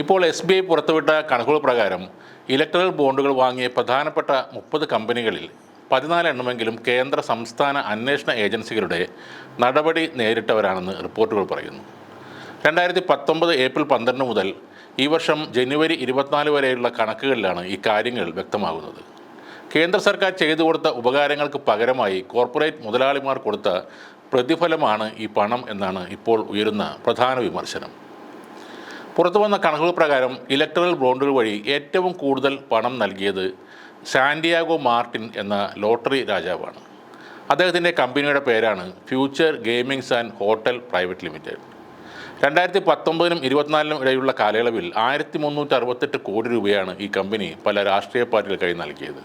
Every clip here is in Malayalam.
ഇപ്പോൾ എസ് ബി ഐ പുറത്തുവിട്ട കണക്കുകൾ പ്രകാരം ഇലക്ട്രൽ ബോണ്ടുകൾ വാങ്ങിയ പ്രധാനപ്പെട്ട മുപ്പത് കമ്പനികളിൽ പതിനാല് എണ്ണമെങ്കിലും കേന്ദ്ര സംസ്ഥാന അന്വേഷണ ഏജൻസികളുടെ നടപടി നേരിട്ടവരാണെന്ന് റിപ്പോർട്ടുകൾ പറയുന്നു. രണ്ടായിരത്തി പത്തൊമ്പത് ഏപ്രിൽ പന്ത്രണ്ട് മുതൽ ഈ വർഷം ജനുവരി ഇരുപത്തിനാല് വരെയുള്ള കണക്കുകളിലാണ് ഈ കാര്യങ്ങൾ വ്യക്തമാകുന്നത്. കേന്ദ്ര സർക്കാർ ചെയ്തു കൊടുത്ത ഉപകാരങ്ങൾക്ക് പകരമായി കോർപ്പറേറ്റ് മുതലാളിമാർ കൊടുത്ത പ്രതിഫലമാണ് ഈ പണം എന്നാണ് ഇപ്പോൾ ഉയരുന്ന പ്രധാന വിമർശനം. പുറത്തു വന്ന കണക്കുകൾ പ്രകാരം ഇലക്ട്രൽ ബോണ്ടുകൾ വഴി ഏറ്റവും കൂടുതൽ പണം നൽകിയത് സാന്റിയാഗോ മാർട്ടിൻ എന്ന ലോട്ടറി രാജാവാണ്. അദ്ദേഹത്തിന്റെ കമ്പനിയുടെ പേരാണ് future gamings and hotel private limited. രണ്ടായിരത്തി പത്തൊമ്പതിനും ഇരുപത്തിനാലിനും ഇടയിലുള്ള കാലയളവിൽ ആയിരത്തി മുന്നൂറ്റി അറുപത്തെട്ട് കോടി രൂപയാണ് ഈ കമ്പനി പല രാഷ്ട്രീയ പാർട്ടികൾക്കായി നൽകിയത്.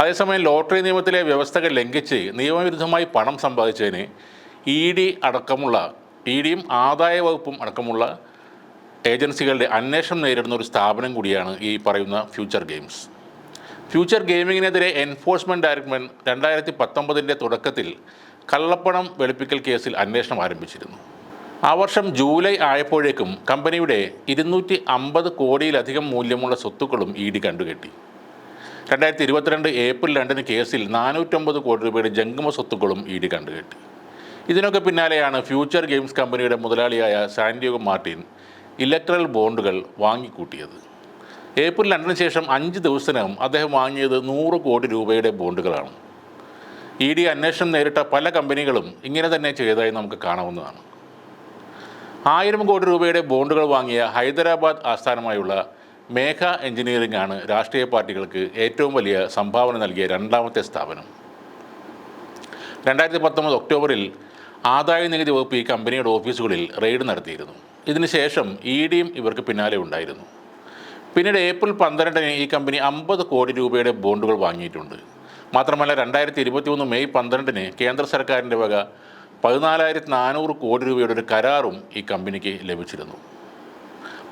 അതേസമയം ലോട്ടറി നിയമത്തിലെ വ്യവസ്ഥകൾ ലംഘിച്ച് നിയമവിരുദ്ധമായി പണം സമ്പാദിച്ചതിന് ഇ ഡി അടക്കമുള്ള ഇ ഡിയും ആദായ വകുപ്പും അടക്കമുള്ള ഏജൻസികളുടെ അന്വേഷണം നേരിടുന്ന ഒരു സ്ഥാപനം കൂടിയാണ് ഈ പറയുന്ന ഫ്യൂച്ചർ ഗെയിംസ്. ഫ്യൂച്ചർ ഗെയിമിങ്ങിനെതിരെ എൻഫോഴ്സ്മെന്റ് ഡയറക്ടറേറ്റ് രണ്ടായിരത്തി പത്തൊമ്പതിന്റെ തുടക്കത്തിൽ കള്ളപ്പണം വെളുപ്പിക്കൽ കേസിൽ അന്വേഷണം ആരംഭിച്ചിരുന്നു. ആ വർഷം ജൂലൈ ആയപ്പോഴേക്കും കമ്പനിയുടെ ഇരുന്നൂറ്റി അമ്പത് കോടിയിലധികം മൂല്യമുള്ള സ്വത്തുക്കളും ഇ ഡി കണ്ടുകെട്ടി. രണ്ടായിരത്തി ഇരുപത്തിരണ്ട് ഏപ്രിൽ രണ്ടിന് കേസിൽ നാനൂറ്റമ്പത് കോടി രൂപയുടെ ജംഗമ സ്വത്തുക്കളും ഇ ഡി കണ്ടുകെട്ടി. ഇതിനൊക്കെ പിന്നാലെയാണ് ഫ്യൂച്ചർ ഗെയിംസ് കമ്പനിയുടെ മുതലാളിയായ സാൻഡിയോ മാർട്ടിൻ ഇലക്ട്രൽ ബോണ്ടുകൾ വാങ്ങിക്കൂട്ടിയത്. ഏപ്രിൽ രണ്ടിന് ശേഷം അഞ്ച് ദിവസത്തിനകം അദ്ദേഹം വാങ്ങിയത് നൂറ് കോടി രൂപയുടെ ബോണ്ടുകളാണ്. ഇ ഡി അന്വേഷണം നേരിട്ട പല കമ്പനികളും ഇങ്ങനെ തന്നെ ചെയ്തതായി നമുക്ക് കാണാവുന്നതാണ്. ആയിരം കോടി രൂപയുടെ ബോണ്ടുകൾ വാങ്ങിയ ഹൈദരാബാദ് ആസ്ഥാനമായുള്ള മേഘ എഞ്ചിനീയറിംഗ് ആണ് രാഷ്ട്രീയ പാർട്ടികൾക്ക് ഏറ്റവും വലിയ സംഭാവന നൽകിയ രണ്ടാമത്തെ സ്ഥാപനം. രണ്ടായിരത്തി പത്തൊമ്പത് ഒക്ടോബറിൽ ആദായ നികുതി വകുപ്പ് ഈ കമ്പനിയുടെ ഓഫീസുകളിൽ റെയ്ഡ് നടത്തിയിരുന്നു. ഇതിനുശേഷം ഇ ഡിയും ഇവർക്ക് പിന്നാലെ ഉണ്ടായിരുന്നു. പിന്നീട് ഏപ്രിൽ പന്ത്രണ്ടിന് ഈ കമ്പനി അമ്പത് കോടി രൂപയുടെ ബോണ്ടുകൾ വാങ്ങിയിട്ടുണ്ട്. മാത്രമല്ല രണ്ടായിരത്തി ഇരുപത്തി ഒന്ന് മെയ് പന്ത്രണ്ടിന് കേന്ദ്ര സർക്കാരിന്റെ വക പതിനാലായിരത്തി നാനൂറ് കോടി രൂപയുടെ ഒരു കരാറും ഈ കമ്പനിക്ക് ലഭിച്ചിരുന്നു.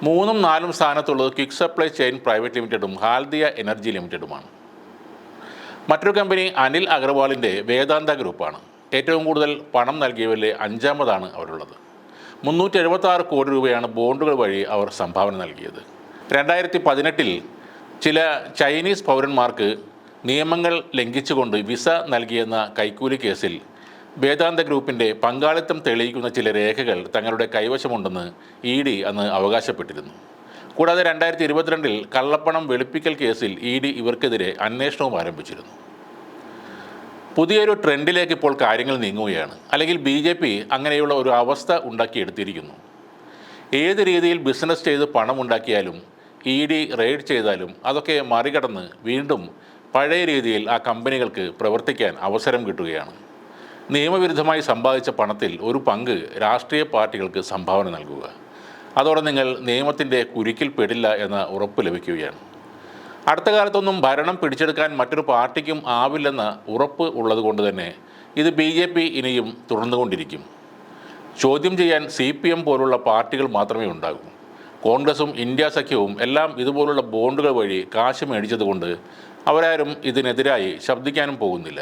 മൂന്നും നാലും സ്ഥാനത്തുള്ളത് ക്വിക്ക് സപ്ലൈ ചെയിൻ പ്രൈവറ്റ് ലിമിറ്റഡും ഹാൽദിയ എനർജി ലിമിറ്റഡുമാണ് മറ്റൊരു കമ്പനി അനിൽ അഗർവാളിന്റെ വേദാന്ത ഗ്രൂപ്പാണ്. ഏറ്റവും കൂടുതൽ പണം നൽകിയവരിലെ അഞ്ചാമതാണ് അവരുള്ളത്. മുന്നൂറ്റി എഴുപത്തി കോടി രൂപയാണ് ബോണ്ടുകൾ വഴി അവർ സംഭാവന നൽകിയത്. രണ്ടായിരത്തി പതിനെട്ടിൽ ചില ചൈനീസ് പൗരന്മാർക്ക് നിയമങ്ങൾ ലംഘിച്ചുകൊണ്ട് വിസ നൽകിയെന്ന കൈക്കൂലി കേസിൽ വേദാന്ത ഗ്രൂപ്പിന്റെ പങ്കാളിത്തം തെളിയിക്കുന്ന ചില രേഖകൾ തങ്ങളുടെ കൈവശമുണ്ടെന്ന് ഇ ഡി അന്ന് അവകാശപ്പെട്ടിരുന്നു. കൂടാതെ രണ്ടായിരത്തി ഇരുപത്തിരണ്ടിൽ കള്ളപ്പണം വെളുപ്പിക്കൽ കേസിൽ ഇ ഡി ഇവർക്കെതിരെ അന്വേഷണവും ആരംഭിച്ചിരുന്നു. പുതിയൊരു ട്രെൻഡിലേക്ക് ഇപ്പോൾ കാര്യങ്ങൾ നീങ്ങുകയാണ്. അല്ലെങ്കിൽ ബി ജെ പി അങ്ങനെയുള്ള ഒരു അവസ്ഥ ഉണ്ടാക്കിയെടുത്തിരിക്കുന്നു. ഏത് രീതിയിൽ ബിസിനസ് ചെയ്ത് പണം ഉണ്ടാക്കിയാലും ഇ ഡി റെയ്ഡ് ചെയ്താലും അതൊക്കെ മറികടന്ന് വീണ്ടും പഴയ രീതിയിൽ ആ കമ്പനികൾക്ക് പ്രവർത്തിക്കാൻ അവസരം കിട്ടുകയാണ്. നിയമവിരുദ്ധമായി സമ്പാദിച്ച പണത്തിൽ ഒരു പങ്ക് രാഷ്ട്രീയ പാർട്ടികൾക്ക് സംഭാവന നൽകുക. അതോടെ നിങ്ങൾ നിയമത്തിന്റെ കുരുക്കിൽ പെടില്ല എന്ന ഉറപ്പ് ലഭിക്കുകയാണ്. അടുത്ത കാലത്തൊന്നും ഭരണം പിടിച്ചെടുക്കാൻ മറ്റൊരു പാർട്ടിക്കും ആവില്ലെന്ന് ഉറപ്പ് ഉള്ളതുകൊണ്ട് തന്നെ ഇത് ബി ജെ പി ഇനിയും തുടർന്നുകൊണ്ടിരിക്കും. ചോദ്യം ചെയ്യാൻ സി പി എം പോലുള്ള പാർട്ടികൾ മാത്രമേ ഉണ്ടാകൂ. കോൺഗ്രസും ഇന്ത്യ സഖ്യവും എല്ലാം ഇതുപോലുള്ള ബോണ്ടുകൾ വഴി കാശ് മേടിച്ചതുകൊണ്ട് അവരാരും ഇതിനെതിരായി ശബ്ദിക്കാനും പോകുന്നില്ല.